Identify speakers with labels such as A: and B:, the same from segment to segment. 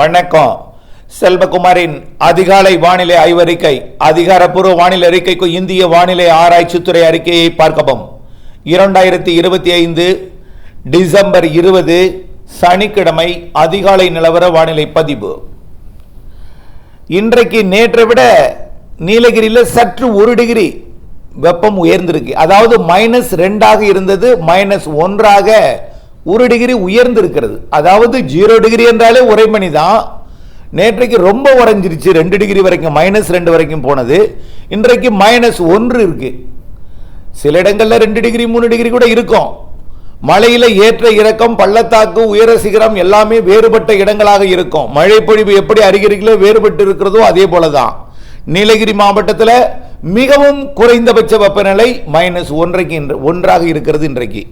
A: வணக்கம். செல்வகுமாரின் அதிகாலை வானிலை ஆய்வறிக்கை அதிகாரப்பூர்வ வானிலை அறிக்கைக்கு இந்திய வானிலை ஆராய்ச்சித்துறை அறிக்கையை பார்க்கவும். இரண்டாயிரத்தி இருபத்தி ஐந்து டிசம்பர் இருபது சனிக்கிழமை அதிகாலை நிலவர வானிலை பதிவு. இன்றைக்கு நேற்றை விட நீலகிரியில் சற்று ஒரு டிகிரி வெப்பம் உயர்ந்திருக்கு. அதாவது மைனஸ் ரெண்டாக இருந்தது மைனஸ் ஒன்றாக ஒரு டிகிரி உயர்ந்திருக்கிறது. அதாவது ஜீரோ டிகிரி என்றாலே உறைமணி தான் நேற்றைக்கு ரொம்ப உறைஞ்சிருச்சு. ரெண்டு டிகிரி வரைக்கும் மைனஸ் ரெண்டு வரைக்கும் போனது. இன்றைக்கு மைனஸ் ஒன்று இருக்கு. சில இடங்களில் ரெண்டு டிகிரி மூணு டிகிரி கூட இருக்கும். மழையில் ஏற்ற இறக்கம் பள்ளத்தாக்கு உயர சிகரம் எல்லாமே வேறுபட்ட இடங்களாக இருக்கும். மழை பொழிவு எப்படி அருகருகிலே வேறுபட்டு இருக்கிறதோ அதே போலதான். நீலகிரி மாவட்டத்தில் மிகவும் குறைந்தபட்ச வெப்பநிலை மைனஸ் ஒன்றைக்கு இன்று- ஒன்றாக இருக்கிறது இன்றைக்கு.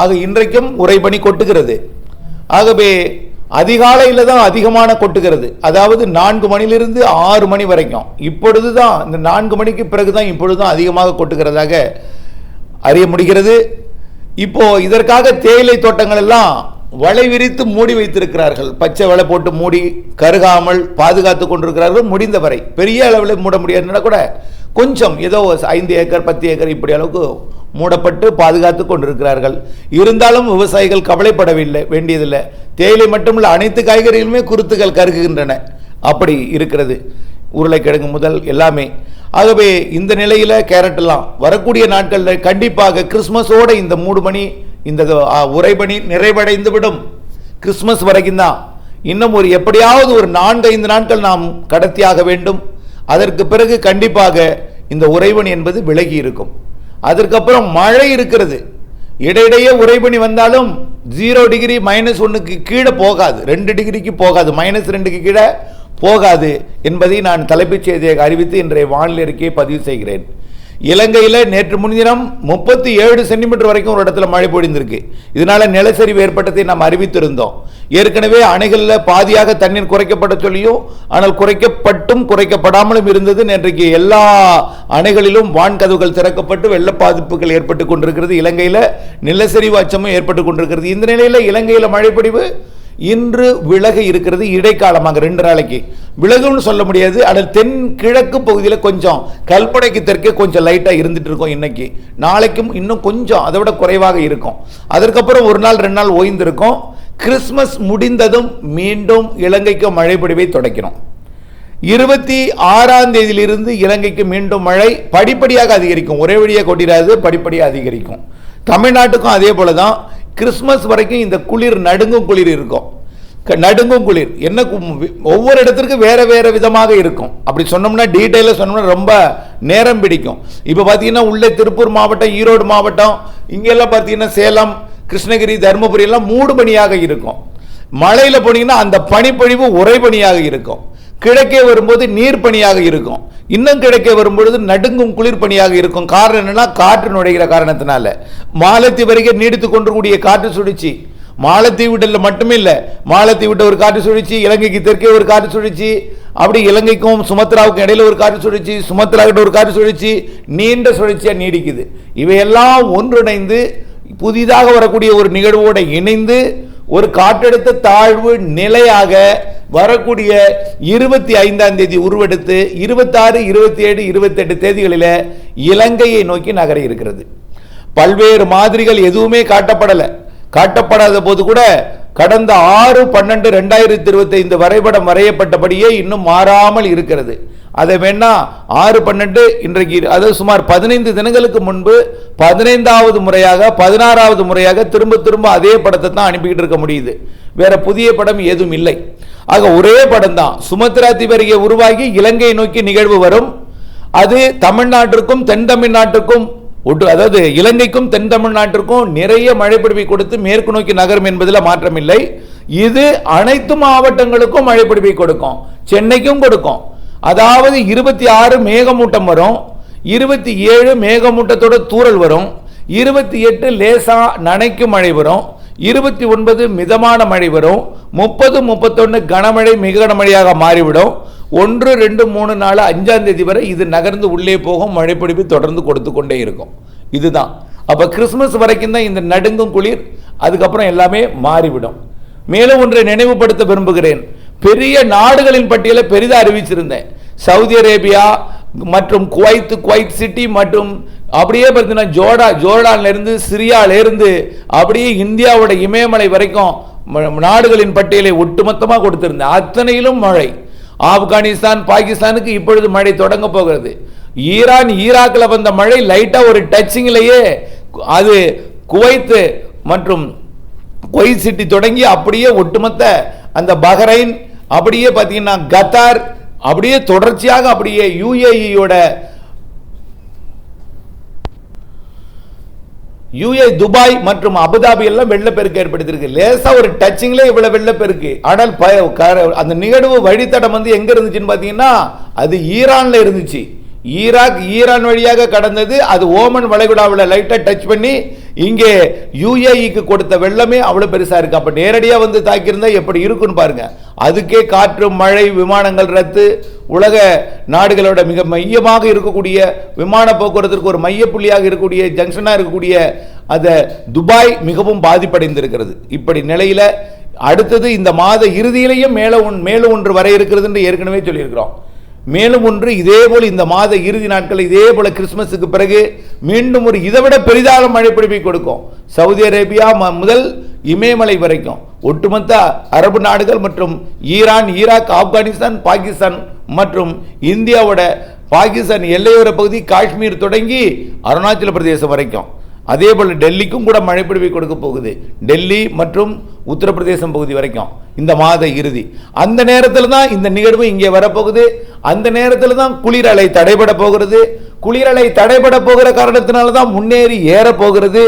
A: ஆக இன்றைக்கும் உறைபனி கொட்டுகிறது. ஆகவே அதிகாலையில் தான் அதிகமான கொட்டுகிறது. அதாவது நான்கு மணிலிருந்து ஆறு மணி வரைக்கும். இப்பொழுது தான் இந்த நான்கு மணிக்கு பிறகு தான் இப்பொழுது தான் அதிகமாக கொட்டுகிறதாக அறிய முடிகிறது. இப்போ இதற்காக தேயிலை தோட்டங்கள் எல்லாம் வலை விரித்து மூடி வைத்திருக்கிறார்கள். பச்சை வலை போட்டு மூடி கருகாமல் பாதுகாத்து கொண்டிருக்கிறார்கள் முடிந்தவரை. பெரிய அளவில் மூட முடியாதுன்னா கூட கொஞ்சம் ஏதோ ஐந்து ஏக்கர் பத்து ஏக்கர் இப்படி அளவுக்கு மூடப்பட்டு பாதுகாத்து கொண்டிருக்கிறார்கள். இருந்தாலும் விவசாயிகள் கவலைப்படவில்லை வேண்டியதில்லை. தேயிலை மட்டுமல்ல அனைத்து காய்கறிகளுமே குருத்துகள் கருகுகின்றன. அப்படி இருக்கிறது. உருளைக்கிழங்கு முதல் எல்லாமே. ஆகவே இந்த நிலையில் கேரட் எல்லாம் வரக்கூடிய நாட்களில் கண்டிப்பாக கிறிஸ்மஸோட இந்த மூடு மணி இந்த உரைபணி நிறைவடைந்து விடும். கிறிஸ்மஸ் வரைக்கும் தான் இன்னும் ஒரு எப்படியாவது ஒரு நான்கு ஐந்து நாட்கள் நாம் கடத்தியாக வேண்டும். அதற்கு பிறகு கண்டிப்பாக இந்த உறைபனி என்பது விலகி இருக்கும். அதற்கப்புறம் மழை இருக்கிறது. இடையிடையே உறைபனி வந்தாலும் ஜீரோ டிகிரி மைனஸ் ஒன்றுக்கு கீழே போகாது. ரெண்டு டிகிரிக்கு போகாது. மைனஸ் ரெண்டுக்கு கீழே போகாது என்பதை நான் தலைப்புச் செய்தியாக அறிவித்து இன்றைய வானிலை அறிக்கையை பதிவு செய்கிறேன். இலங்கையில் நேற்று முன்தினம் முப்பத்தி ஏழு சென்டிமீட்டர் வரைக்கும் ஒரு இடத்துல மழை பொழிந்திருக்கு. இதனால நிலச்சரிவு ஏற்பட்டதை நாம் அறிவித்திருந்தோம். ஏற்கனவே அணைகளில் பாதியாக தண்ணீர் குறைக்கப்பட சொல்லியும் ஆனால் குறைக்கப்பட்டும் குறைக்கப்படாமலும் இருந்தது. நேற்றைக்கு எல்லா அணைகளிலும் வான்கதவுகள் திறக்கப்பட்டு வெள்ள பாதிப்புகள் ஏற்பட்டு கொண்டிருக்கிறது. இலங்கையில் நிலச்சரிவு அச்சமும் ஏற்பட்டு கொண்டிருக்கிறது. இந்த நிலையில் இலங்கையில் மழைப்பொழிவு இன்று விலக இருக்கிறது இடைக்காலமாக ரெண்டு நாளைக்கு. விலகுன்னு சொல்ல முடியாது. அதில் தென் கிழக்கு பகுதியில் கொஞ்சம் கல்பனைக்கு தெற்கே கொஞ்சம் லைட்டாக இருந்துட்டு இருக்கும் இன்னைக்கு. நாளைக்கும் இன்னும் கொஞ்சம் அதை விட குறைவாக இருக்கும். அதற்கப்புறம் ஒரு நாள் ரெண்டு நாள் ஓய்ந்திருக்கும். கிறிஸ்மஸ் முடிந்ததும் மீண்டும் இலங்கைக்கு மழை பொழிவை தொடக்கிறோம். இருபத்தி ஆறாம் தேதியிலிருந்து இலங்கைக்கு மீண்டும் மழை படிப்படியாக அதிகரிக்கும். ஒரே வழியாக கொட்டிடாது படிப்படியாக அதிகரிக்கும். தமிழ்நாட்டுக்கும் அதே போல தான் கிறிஸ்மஸ் வரைக்கும் இந்த குளிர் நடுங்கும் குளிர் இருக்கும். நடுங்கும் குளிர். என்ன ஒவ்வொரு இடத்திற்கும் வேற வேற விதமாக இருக்கும். அப்படி சொன்னோம்னா டீட்டெயிலாக சொன்னோம்னா ரொம்ப நேரம் பிடிக்கும். இப்போ பார்த்தீங்கன்னா உள்ளே திருப்பூர் மாவட்டம் ஈரோடு மாவட்டம் இங்கெல்லாம் பார்த்தீங்கன்னா சேலம் கிருஷ்ணகிரி தருமபுரி எல்லாம் மூடு பனியாக இருக்கும். மழையில் போனீங்கன்னா அந்த பனிப்பொழிவு உறைபனியாக இருக்கும். கிழக்கே வரும்போது நீர் பனியாக இருக்கும். இன்னும் கிழக்கே வரும்பொழுது நடுங்கும் குளிர் பனியாக இருக்கும். காரணம் என்னன்னா காற்று நுழைகிற காரணத்தினால. மாலத்தி வரைக்கும் நீடித்து கொண்டிருக்கூடிய காற்று சுழற்சி. மாலத்தீவு விடல மட்டுமே இல்லை மாலத்தீவு விட்ட ஒரு காற்று சுழிச்சு இலங்கைக்கு தெற்கே ஒரு காற்று சுழிச்சு அப்படி இலங்கைக்கும் சுமத்ராவுக்கும் இடையில ஒரு காற்று சுழிச்சு சுமத்ரா கிட்ட ஒரு காற்று சுழிச்சு நீண்ட சுழற்சியாக நீடிக்குது. இவையெல்லாம் ஒன்றிணைந்து புதிதாக வரக்கூடிய ஒரு நிகழ்வோடு இணைந்து ஒரு காற்றழுத்த தாழ்வு நிலையாக வரக்கூடிய இருபத்தி ஐந்தாம் தேதி உருவெடுத்து இருபத்தாறு இருபத்தி ஏழு இருபத்தெட்டு தேதிகளில் இலங்கையை நோக்கி நகர இருக்கிறது. பல்வேறு மாதிரிகள் எதுவுமே காட்டப்படலை. காட்டப்படாத போது கூட கடந்த ஆறு பன்னெண்டு ரெண்டாயிரத்தி இருபத்தைந்து வரைபடம் வரையப்பட்டபடியே இன்னும் மாறாமல் இருக்கிறது. அதை வேணா ஆறு பன்னெண்டு இன்றைக்கு அதாவது சுமார் பதினைந்து தினங்களுக்கு முன்பு பதினைந்தாவது முறையாக பதினாறாவது முறையாக திரும்ப திரும்ப அதே படத்தை தான் அனுப்பிக்கிட்டு இருக்க முடியுது. வேற புதிய படம் ஏதும் இல்லை. ஆக ஒரே படம் தான். சுமத்ரா தீவரிகை உருவாகி இலங்கை நோக்கி நிகழ்வு வரும். அது தமிழ்நாட்டிற்கும் தென் தமிழ்நாட்டுக்கும் ஒட்டு அதாவது இலங்கைக்கும் தென் தமிழ்நாட்டிற்கும் நிறைய மழைப்பிடிவை கொடுத்து மேற்கு நோக்கி நகரும் என்பதில் மாற்றமில்லை. இது அனைத்து மாவட்டங்களுக்கும் மழைப்பிடிவை கொடுக்கும். சென்னைக்கும் கொடுக்கும். அதாவது இருபத்தி ஆறு மேகமூட்டம் வரும். இருபத்தி ஏழு மேகமூட்டத்தோட தூறல் வரும். இருபத்தி எட்டு லேசா நனைக்கும் மழை வரும். இருபத்தி ஒன்பது மிதமான மழை வரும். முப்பது முப்பத்தொன்று கனமழை மிக கனமழையாக மாறிவிடும். ஒன்று ரெண்டு மூணு நாலு அஞ்சாம் தேதி வரை இது நகர்ந்து உள்ளே போகும் மழைப்பிடிப்பு தொடர்ந்து கொடுத்து கொண்டே இருக்கும். இதுதான். அப்போ கிறிஸ்மஸ் வரைக்கும் தான் இந்த நடுங்கும் குளிர் அதுக்கப்புறம் எல்லாமே மாறிவிடும். மேலும் ஒன்றை நினைவுபடுத்த விரும்புகிறேன். பெரிய நாடுகளின் பட்டியலை பெரிதாக அறிவிச்சிருந்தேன். சவுதி அரேபியா மற்றும் குவைத்து குவைத் சிட்டி மற்றும் அப்படியே பார்த்தீங்கன்னா ஜோர்டா ஜோர்டான்லேருந்து சிரியாவிலேருந்து அப்படியே இந்தியாவோட இமயமலை வரைக்கும் நாடுகளின் பட்டியலை ஒட்டுமொத்தமாக கொடுத்துருந்தேன். அத்தனையிலும் மழை. ஆப்கானிஸ்தான் பாகிஸ்தானுக்கு இப்பொழுது மழை தொடங்க போகிறது. ஈரான் ஈராக்கில் வந்த மழை லைட்டாக ஒரு டச்சிங்லேயே அது குவைத்து மற்றும் குவைத் சிட்டி தொடங்கி அப்படியே ஒட்டுமொத்த அந்த பஹ்ரைன் அப்படியே பார்த்தீங்கன்னா கத்தார் அப்படியே தொடர்ச்சியாக அப்படியே யுஏஇயோட யூஏ துபாய் மற்றும் அபுதாபி எல்லாம் வெள்ளப்பெருக்கு ஏற்படுத்தியிருக்கு. லேசா ஒரு டச்சிங்ல இவ்வளவு வெள்ளப்பெருக்கு. ஆனால் ப- க- அந்த நிகழ்வு வழித்தடம் வந்து எங்க இருந்துச்சுன்னு பாத்தீங்கன்னா அது ஈரான்ல இருந்துச்சு. ஈராக் ஈரான் வழியாக கடந்தது அது ஓமன் வளைகுடாவில் லைட்டா டச் பண்ணி இங்கே யூஏஇக்கு கொடுத்த வெள்ளமே அவ்வளோ பெருசாக இருக்கு. அப்போ நேரடியாக வந்து தாக்கியிருந்தா எப்படி இருக்குன்னு பாருங்க. அதுக்கே காற்று மழை விமானங்கள் ரத்து. உலக நாடுகளோட மிக மையமாக இருக்கக்கூடிய விமான போக்குவரத்திற்கு ஒரு மையப்புள்ளியாக இருக்கக்கூடிய ஜங்ஷனாக இருக்கக்கூடிய அந்த துபாய் மிகவும் பாதிப்படைந்திருக்கிறது. இப்படி நிலையில் அடுத்தது இந்த மாத இறுதியிலேயும் மேலே ஒன் மேலும் ஒன்று வர இருக்கிறதுன்னு ஏற்கனவே சொல்லியிருக்கிறோம். மேலும் ஒன்று இதே போல் இந்த மாத இறுதி நாட்கள் இதே போல கிறிஸ்மஸுக்கு பிறகு மீண்டும் ஒரு இதை விட பெரிதாக மழை பிடிப்பை கொடுக்கும். சவுதி அரேபியா ம- முதல் இமயமலை வரைக்கும். ஒட்டுமொத்த அரபு நாடுகள் மற்றும் ஈரான் ஈராக் ஆப்கானிஸ்தான் பாகிஸ்தான் மற்றும் இந்தியாவோட பாகிஸ்தான் எல்லையோர பகுதி காஷ்மீர் தொடங்கி அருணாச்சல பிரதேசம் வரைக்கும். அதே போல் டெல்லிக்கும் கூட மழைப்பிடிவை கொடுக்க போகுது. டெல்லி மற்றும் உத்தரப்பிரதேசம் பகுதி வரைக்கும். இந்த மாத இறுதி. அந்த நேரத்தில் தான் இந்த நிகழ்வு இங்கே வரப்போகுது. அந்த நேரத்தில் தான் குளிர் அலை தடைபட போகிறது. குளிரலை தடைபட போகிற காரணத்தினால தான் முன்னேறி ஏற போகிறது.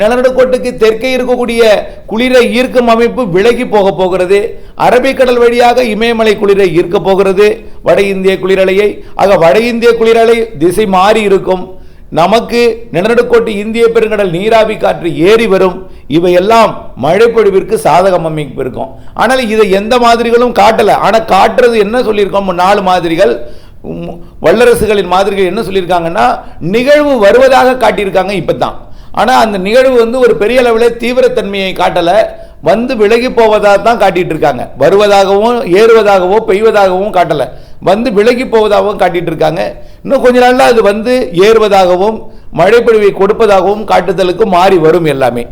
A: நிலநடுக்கோட்டுக்கு தெற்கே இருக்கக்கூடிய குளிரை ஈர்க்கும் அமைப்பு விலகி போக போகிறது. அரபிக்கடல் வழியாக இமயமலை குளிரை ஈர்க்க போகிறது. வட இந்திய குளிரலையை ஆக வட இந்திய குளிரலை திசை மாறி இருக்கும். நமக்கு நிலநடுக்கோட்டு இந்திய பெருங்கடல் நீராவி காற்று ஏறி வரும். இவையெல்லாம் மழைப்பொழிவிற்கு சாதகம் அமைப்பு இருக்கும் ஆனால் இதை எந்த மாதிரிகளும் காட்டலை. ஆனால் காட்டுறது என்ன சொல்லியிருக்கோம்? நாலு மாதிரிகள். வல்லரசுகளின் மாதிரிகள் என்ன சொல்லியிருக்காங்கன்னா நிகழ்வு வருவதாக காட்டியிருக்காங்க இப்பதான். ஆனால் அந்த நிகழ்வு வந்து ஒரு பெரிய அளவில் தீவிரத்தன்மையை காட்டலை வந்து விலகி போவதாக தான் காட்டிட்டு இருக்காங்க வருவதாகவும் ஏறுவதாகவோ பெய்வதாகவும் காட்டலை. வந்து விலகி போவதாகவும் காட்டிட்டு இருக்காங்க இன்னும் கொஞ்ச நாளில் அது வந்து ஏறுவதாகவும் மழைப்பொழிவை கொடுப்பதாகவும் காட்டுதலுக்கு மாறி வரும் எல்லாமே.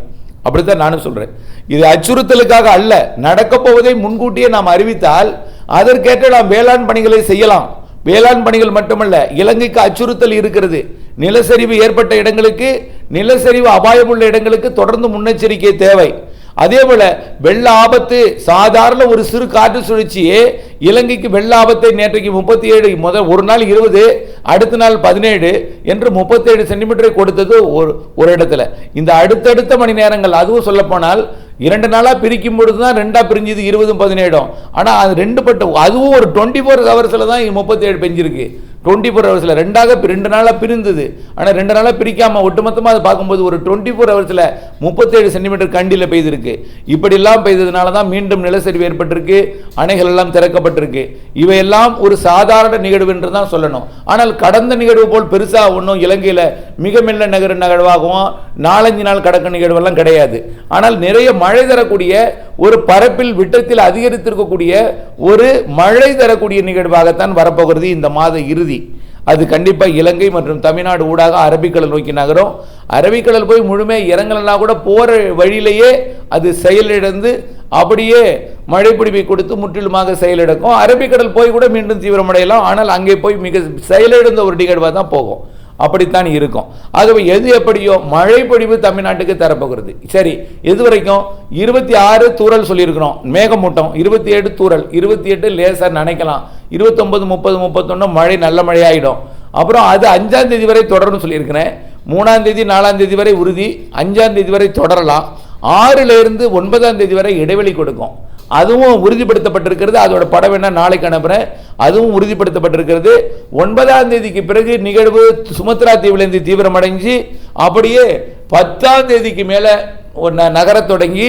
A: அப்படித்தான் நானும் சொல்கிறேன் இது அச்சுறுத்தலுக்காக அல்ல நடக்கப் போவதை முன்கூட்டியே நாம் அறிவித்தால் அதற்கேற்ற நாம் வேளாண் பணிகளை செய்யலாம். வேளாண் பணிகள் மட்டுமல்ல இலங்கைக்கு அச்சுறுத்தல் இருக்கிறது. நிலச்சரிவு ஏற்பட்ட இடங்களுக்கு நிலச்சரிவு அபாயமுள்ள இடங்களுக்கு தொடர்ந்து முன்னெச்சரிக்கை தேவை. அதே போல வெள்ள ஆபத்து சாதாரண ஒரு சிறு காற்று சுழற்சியே இலங்கைக்கு வெள்ள ஆபத்தை நேற்றைக்கு முப்பத்தி ஏழு முதல் ஒரு நாள் இருபது அடுத்த நாள் பதினேழு என்று முப்பத்தேழு சென்டிமீட்டரை கொடுத்தது ஒரு ஒரு இடத்துல. இந்த அடுத்தடுத்த மணி நேரங்கள் அதுவும் சொல்லப்போனால் இரண்டு நாளாக பிரிக்கும் பொழுது தான் ரெண்டாக பிரிஞ்சுது இருபதும் பதினேழும். ஆனால் அது ரெண்டு பட்டம் அதுவும் ஒரு டுவெண்ட்டி ஃபோர் ஹவர்ஸில் தான் முப்பத்தேழு பெஞ்சிருக்கு. டுவெண்ட்டி ஃபோர் ஹவர்ஸில் ரெண்டாக ரெண்டு நாளாக பிரிந்தது. ஆனால் ரெண்டு நாளாக பிரிக்காமல் ஒட்டுமொத்தமாக அதை பார்க்கும்போது ஒரு டுவெண்ட்டி ஃபோர் ஹவர்ஸில் முப்பத்தேழு சென்டிமீட்டர் கண்டியில் பெய்திருக்கு. இப்படிலாம் பெய்ததுனால தான் மீண்டும் நிலச்சரிவு ஏற்பட்டிருக்கு. அணைகள் எல்லாம் திறக்கப்பட்டிருக்கு. இவையெல்லாம் ஒரு சாதாரண நிகழ்வு என்று தான் சொல்லணும். ஆனால் கடந்த நிகழ்வு போல் பெருசாக ஒன்றும் இலங்கையில் மிக மெல்ல நகர நிகழ்வாகவும் நாலஞ்சு நாள் கடக்க நிகழ்வெல்லாம் கிடையாது. ஆனால் நிறைய மழை தரக்கூடிய ஒரு பரப்பில் விட்டத்தில் அதிகரித்திருக்கக்கூடிய ஒரு மழை தரக்கூடிய நிகழ்வாகத்தான் வரப்போகிறது இந்த மாத இறுதி. அது கண்டிப்பாக இலங்கை மற்றும் தமிழ்நாடு ஊடாக அரபிக்கடல் நோக்கி நகரும். அரபிக்கடல் போய் முழுமையாக இறங்கலன்னா கூட போகிற வழியிலேயே அது செயலிழந்து அப்படியே மழைப்பிடிப்பை கொடுத்து முற்றிலுமாக செயலிழக்கும். அரபிக்கடல் போய் கூட மீண்டும் தீவிரமடையலாம். ஆனால் அங்கே போய் மிக செயலிழந்த ஒரு நிகழ்வாக தான் போகும். அப்படித்தான் இருக்கும். ஆகவே எது எப்படியோ மழை பொழிவு தமிழ்நாட்டுக்கு தரப்போகிறது. சரி எது வரைக்கும்? இருபத்தி ஆறு தூரல் சொல்லியிருக்கிறோம். மேகமூட்டம் இருபத்தி ஏழு தூரல் இருபத்தி எட்டு லேசர் நினைக்கலாம். இருபத்தொன்பது முப்பது முப்பத்தொன்னு மழை நல்ல மழையாயிடும் அப்புறம் அது அஞ்சாம் தேதி வரை தொடரும்னு சொல்லியிருக்கிறேன். மூணாம் தேதி நாலாம் தேதி வரை உறுதி. அஞ்சாம் தேதி வரை தொடரலாம். ஆறுல இருந்து ஒன்பதாம் தேதி வரை இடைவெளி கொடுக்கும். அதுவும் உறுதிப்படுத்தப்பட்டிருக்கிறது. அதோட படம் வேணா நாளைக்கு அனுப்புகிறேன் அதுவும் உறுதிப்படுத்தப்பட்டிருக்கிறது. ஒன்பதாம் தேதிக்கு பிறகு நிகழ்வு சுமத்ரா தீவிலேருந்து தீவிரமடைஞ்சு அப்படியே பத்தாம் தேதிக்கு மேலே ஒரு நகரத் தொடங்கி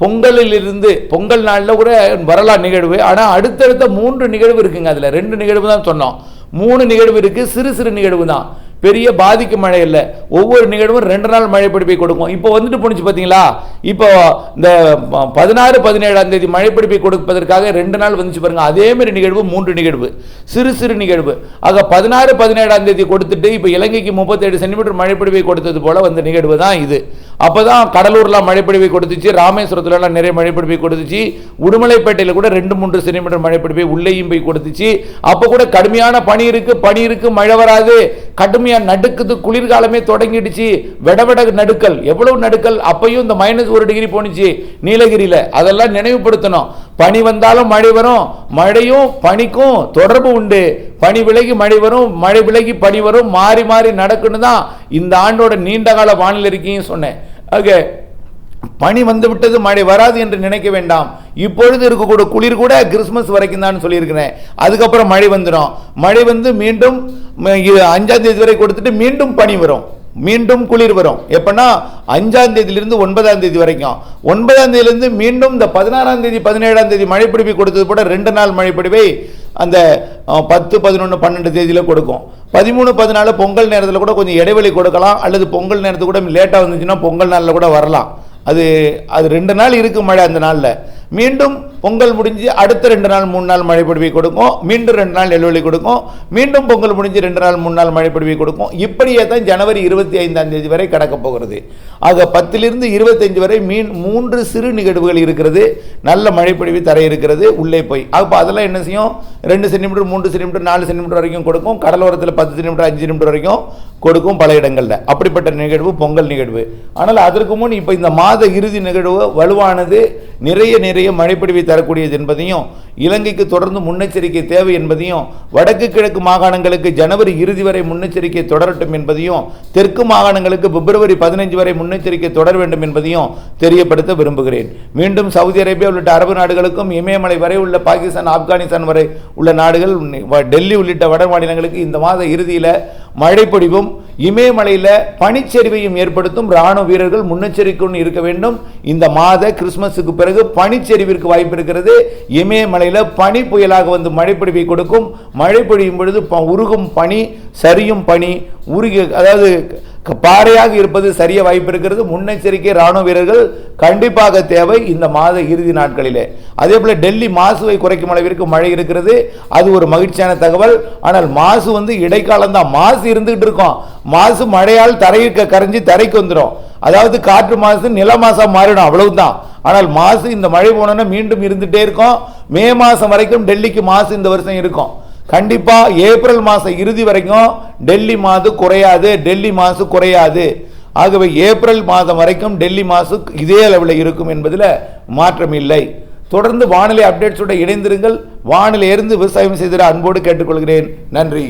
A: பொங்கலில் இருந்து பொங்கல் நாளில் கூட வரலாம் நிகழ்வு. ஆனால் அடுத்தடுத்த மூன்று நிகழ்வு இருக்குங்க அதில். ரெண்டு நிகழ்வு தான் சொன்னோம். மூணு நிகழ்வு இருக்குது சிறு சிறு நிகழ்வு தான். பெரிய பாதிக்கும் மழை இல்லை. ஒவ்வொரு நிகழ்வும் ரெண்டு நாள் மழை பிடிப்பை கொடுக்கும். இப்போ வந்துட்டு போணுச்சு பார்த்தீங்களா இப்போ இந்த ப- பதினாறு பதினேழாம் தேதி மழை பிடிப்பை கொடுப்பதற்காக ரெண்டு நாள் வந்துச்சு பாருங்க. அதேமாரி நிகழ்வு மூன்று நிகழ்வு. சிறு சிறு நிகழ்வு. ஆக பதினாறு பதினேழாம் தேதி கொடுத்துட்டு இப்போ இலங்கைக்கு முப்பத்தேழு சென்டிமீட்டர் மழை பிடிப்பை கொடுத்தது போல வந்த நிகழ்வு தான் இது. அப்போ தான் கடலூரில் மழைப்பிடிவை கொடுத்துச்சு ராமேஸ்வரத்துலலாம் நிறைய மழைப்பிடிவை கொடுத்துச்சு உடுமலைப்பேட்டையில் கூட ரெண்டு மூன்று சென்டிமீட்டர் மழைப்பிடிவை உள்ளேயும் போய் கொடுத்துச்சு. அப்போ கூட கடுமையான பனி இருக்குது பனி இருக்குது மழை வராது. கடுமையாக நடுக்குது குளிர்காலமே தொடங்கிடுச்சு. விடவிட நடுக்கல் எவ்வளவு நடுக்கல்? அப்பையும் இந்த மைனஸ் ஒரு டிகிரி போணுச்சு நீலகிரியில். அதெல்லாம் நினைவுபடுத்தணும். பனி வந்தாலும் மழை வரும் மழையும் பனிக்கும் தொடர்பு உண்டு. பனி விலகி மழை வரும் மழை விலகி பனி வரும் மாறி மாறி நடக்குன்னு தான் இந்த ஆண்டோட நீண்ட கால வானிலை இருக்கையும் சொன்னேன். ஓகே பனி வந்து விட்டது மழை வராது என்று நினைக்க வேண்டாம். இப்பொழுது இருக்கக்கூடிய குளிர் கூட கிறிஸ்மஸ் வரைக்கும் தான் சொல்லியிருக்கிறேன். அதுக்கப்புறம் மழை வந்துடும் மழை வந்து மீண்டும் ம, அஞ்சாம் தேதி வரை கொடுத்துட்டு மீண்டும் பனி வரும். மீண்டும் குளிர் வரும். எப்பன்னா அஞ்சாம் தேதியிலிருந்து ஒன்பதாம் தேதி வரைக்கும். ஒன்பதாம் தேதியிலிருந்து மீண்டும் இந்த பதினாறாம் தேதி பதினேழாம் தேதி மழைப்பிடிப்பை கொடுத்தது கூட ரெண்டு நாள் மழைப்பிடிப்பை அந்த பத்து பதினொன்று பன்னெண்டு தேதியில் கொடுக்கும். பதிமூணு பதினாலு பொங்கல் நேரத்தில் கூட கொஞ்சம் இடைவெளி கொடுக்கலாம். அல்லது பொங்கல் நேரத்துக்கு கூட லேட்டாக வந்துச்சுன்னா பொங்கல் நாளில் கூட வரலாம். அது அது ரெண்டு நாள் இருக்கும் மழை அந்த நாளில். மீண்டும் பொங்கல் முடிஞ்சு அடுத்த ரெண்டு நாள் மூணு நாள் மழை பொழிவை கொடுக்கும். மீண்டும் ரெண்டு நாள் இடைவெளி கொடுக்கும். மீண்டும் பொங்கல் முடிஞ்சு ரெண்டு நாள் மூணு நாள் மழை பொழிவை கொடுக்கும். இப்படியே தான் ஜனவரி இருபத்தி ஐந்தாம் தேதி வரை கடக்க போகிறது. ஆக பத்திலிருந்து இருபத்தஞ்சு வரை மீன் மூன்று சிறு நிகழ்வுகள் இருக்கிறது. நல்ல மழைப்பொழிவு தர இருக்கிறது. உள்ளே போய். அப்போ அதெல்லாம் என்ன செய்யும்? ரெண்டு சென்டிமீட்டர் மூன்று சென்டிமீட்டர் நாலு சென்டிமீட்டர் வரைக்கும் கொடுக்கும். கடலோரத்தில் பத்து சென்டிமீட்டர் அஞ்சு சென்டிமீட்டர் வரைக்கும் கொடுக்கும் பல இடங்களில். அப்படிப்பட்ட நிகழ்வு பொங்கல் நிகழ்வு. ஆனால் அதற்கு முன் இப்போ இந்த மாத இறுதி நிகழ்வு வலுவானது. நிறைய நிறைய மழைப்பிடிவை தரக்கூடியது என்பதையும் இலங்கைக்கு தொடர்ந்து முன்னெச்சரிக்கை தேவை என்பதையும் வடக்கு கிழக்கு மாகாணங்களுக்கு ஜனவரி இறுதி வரை முன்னெச்சரிக்கை தொடரட்டும் என்பதையும் தெற்கு மாகாணங்களுக்கு பிப்ரவரி பதினைஞ்சு வரை முன்னெச்சரிக்கை தொடர வேண்டும் என்பதையும் தெரியப்படுத்த விரும்புகிறேன். மீண்டும் சவுதி அரேபியா உள்ளிட்ட அரபு நாடுகளுக்கும் இமயமலை வரை உள்ள பாகிஸ்தான் ஆப்கானிஸ்தான் வரை உள்ள நாடுகள் வ- டெல்லி உள்ளிட்ட வட மாநிலங்களுக்கு இந்த மாத இறுதியில் மழைப்பொழிவும் இமயமலையில் பனிச்சரிவையும் ஏற்படுத்தும் ராணுவ வீரர்கள் முன்னெச்சரிக்கையுடன் இருக்க வேண்டும். இந்த மாத கிறிஸ்மஸுக்கு பிறகு பனிச்சரிவிற்கு வாய்ப்பு இருக்கிறது. இமயமலையில் பனி புயலாக வந்து மழைப்பொழிவை கொடுக்கும். மழை பொழியும் பொழுது ப- உருகும் பனி சரியும் பனி உருகி அதாவது க- பாறையாக இருப்பது சரிய வாய்ப்பு இருக்கிறது. முன்னெச்சரிக்கை ராணுவ வீரர்கள் கண்டிப்பாக தேவை இந்த மாத இறுதி நாட்களிலே. அதே போல டெல்லி மாசுவை குறைக்கும் அளவிற்கு மழை இருக்கிறது. அது ஒரு மகிழ்ச்சியான தகவல். ஆனால் மாசு வந்து இடைக்காலம் தான் மாசு இருந்துகிட்டு இருக்கும். மாசு மழையால் தரையிற்க கரைஞ்சி தரைக்கு வந்துடும் அதாவது காற்று மாசு நில மாசம் மாறிடும். அவ்வளவுதான். ஆனால் மாசு இந்த மழை போனோன்னா மீண்டும் இருந்துட்டே இருக்கும். மே மாசம் வரைக்கும் டெல்லிக்கு மாசு இந்த வருஷம் இருக்கும். கண்டிப்பாக ஏப்ரல் மாதம் இறுதி வரைக்கும் டெல்லி மாது குறையாது டெல்லி மாசு குறையாது. ஆகவே ஏப்ரல் மாதம் வரைக்கும் டெல்லி மாசு இதே அளவில் இருக்கும் என்பதில் மாற்றம் இல்லை. தொடர்ந்து வானிலை அப்டேட்ஸோட இணைந்திருங்கள். வானிலை இருந்து விவசாயம் செய்திட அன்போடு கேட்டுக்கொள்கிறேன். நன்றி.